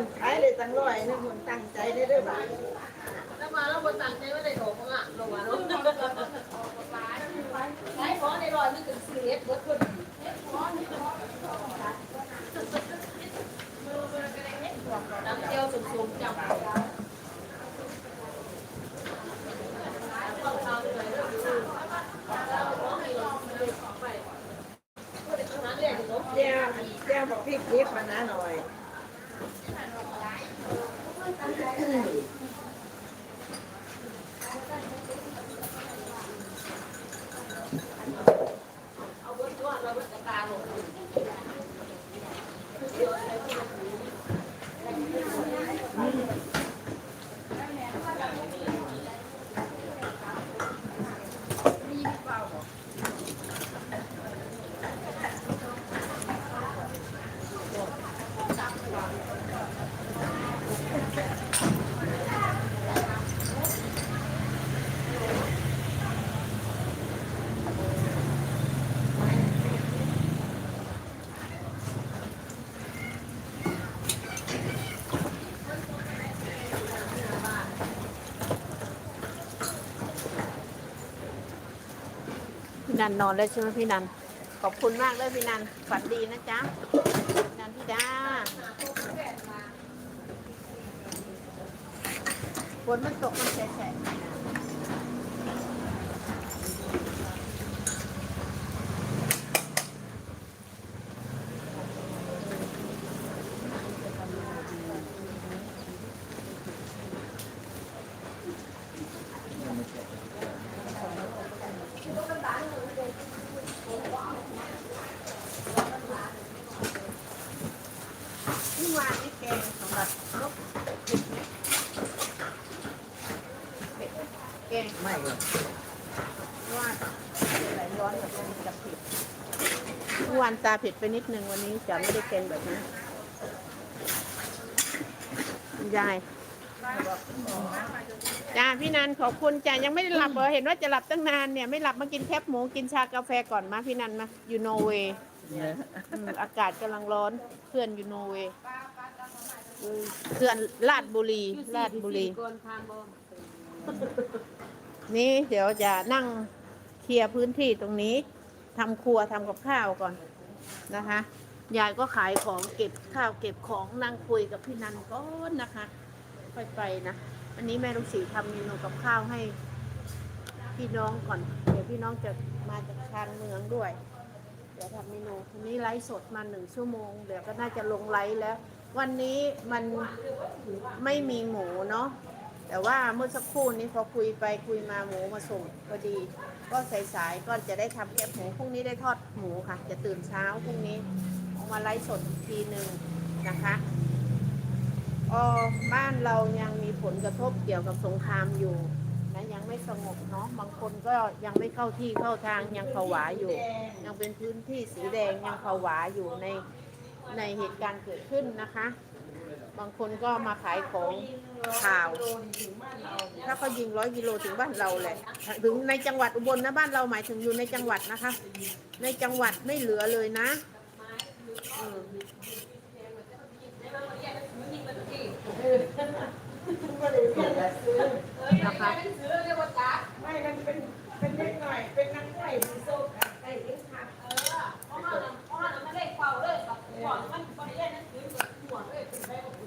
นขายเลยตั้งร้อยนึงคนตั้งใจได้ด้วยบ่างแล้วมาแล้วคนต่างใจว่าได้ดอกมั้งอะลงมาเนาะขายขอในรอยนึกถึงสิเอ็ดเบิร์ดคนน้ำเจียวสูงๆจับนั้นเจ้วแจ้วบอกพริกนิดมานะหน่อย เอาเบิร์ดว่า เร นันนอนแล้วใช่ไหมพี่นัน ขอบคุณมากเลยพี่นัน ฝันดีนะจ๊ะพี่นันพี่ดาฝนมันตกมันแฉะๆเมื่อวานนี่แกงสำหรับนก แกงไม่หรอกว่าไหลร้อนแบบนี้จะผ็ดเมื่อวานตาผ็ดไปนิดนึงวันนี้จะไม่ได้แกงแบบนี้ยายจ้าพี่นันขอบคุณจ้ายังไม่ได้หลับเหรอเห็นว่าจะหลับตั้งนานเนี่ยไม่หลับมากินแคบหมูกินชากาแฟก่อนมาพี่นันมาอยู่นอร์เวย์อากาศกำลังร้อนเพื่อนอยู่นอร์เวย์เพื่อนลาดบุรีลาดบุรี นี่เดี๋ยวจะนั่งเคลียร์พื้นที่ตรงนี้ทำครัวทำกับข้าวก่อนนะคะ ยายก็ขายของเก็บข้าวเก็บของนั่งคุยกับพี่นันก่อนนะคะไปนะวันนี้แม่ลูกศรีทำเมนูกับข้าวให้พี่น้องก่อน เดี๋ยวพี่น้องจะมาจากชานเมืองด้วย เดี๋ยวทำเมนูวันนี้ไลฟ์สดมาหนึ่งชั่วโมง เดี๋ยวก็น่าจะลงไลฟ์แล้ว วันนี้มันไม่มีหมูเนาะ แต่ว่าเมื่อสักครู่นี้พอคุยไปคุยมาหมูมาส่งพอดี ก็สายๆก็จะได้ทำแคบหมูพรุ่งนี้ได้ทอดหมูค่ะ จะตื่นเช้าพรุ่งนี้ออกมาไลฟ์สดอีกทีหนึ่งนะคะอ๋อบ้านเรายังมีผลกระทบเกี่ยวกับสงครามอยู่นะยังไม่สงบเนาะบางคนก็ยังไม่เข้าที่เข้าทางยังผวาอยู่ ยังเป็นพื้นที่สีแดงยังผวาอยู่ในในเหตุการณ์เกิดขึ้นนะคะ บางคนก็มาขายของข่าว ถ้าเขายิงร้อยกิโลถึงบ้านเราแหละ ถึงในจังหวัดอุบลนะบ้านเราหมายถึงอยู่ในจังหวัดนะคะ ในจังหวัดไม่เหลือเลยนะอืมก็เลยเรียกว่าซื้อนะคะไม่มันเป็นเป็นเล็กหน่อย เป็นนักไก่ดีโซ่กับไก่เลี้ยงผัก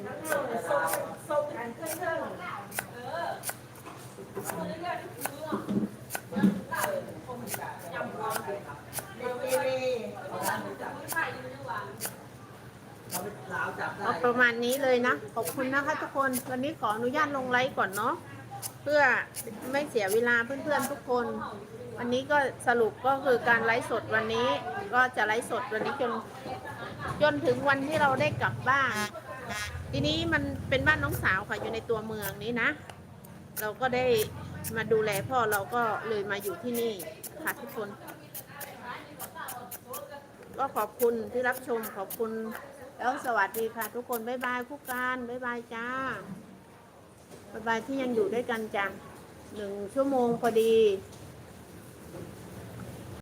นักเข้าเนี่ยโซ่โซ่กันเครื่องเครื่องเด็กเกเร เอาประมา ณนี้เลยนะ ขอบคุณนะคะทุกคนวันนี้ขออนุญาตลงไลฟ์ก่อนเนาะเพื่อไม่เสียเวลาเพื่อนๆทุกคน วันนี้ก็สรุปก็คือการไลฟ์สดวันนี้ ก็จะไลฟ์สดวันนี้จนจนถึงวันที่เราได้กลับบ้าน ทีนี้มันเป็นบ้านน้องสาวค่ะอยู่ในตัวเมืองนี้นะ เราก็ได้มาดูแลพ่อเราก็เลยมาอยู่ที่นี่ค่ะทุกคน ก็ขอบคุณที่รับชมขอบคุณ แล้วสวัสดีค่ะ ทุกคนบ๊ายบายผู้การบ๊ายบายจ้าบ๊ายบายที่ยังอยู่ด้วยกันจ้ะหนึ่งชั่วโมงพอดี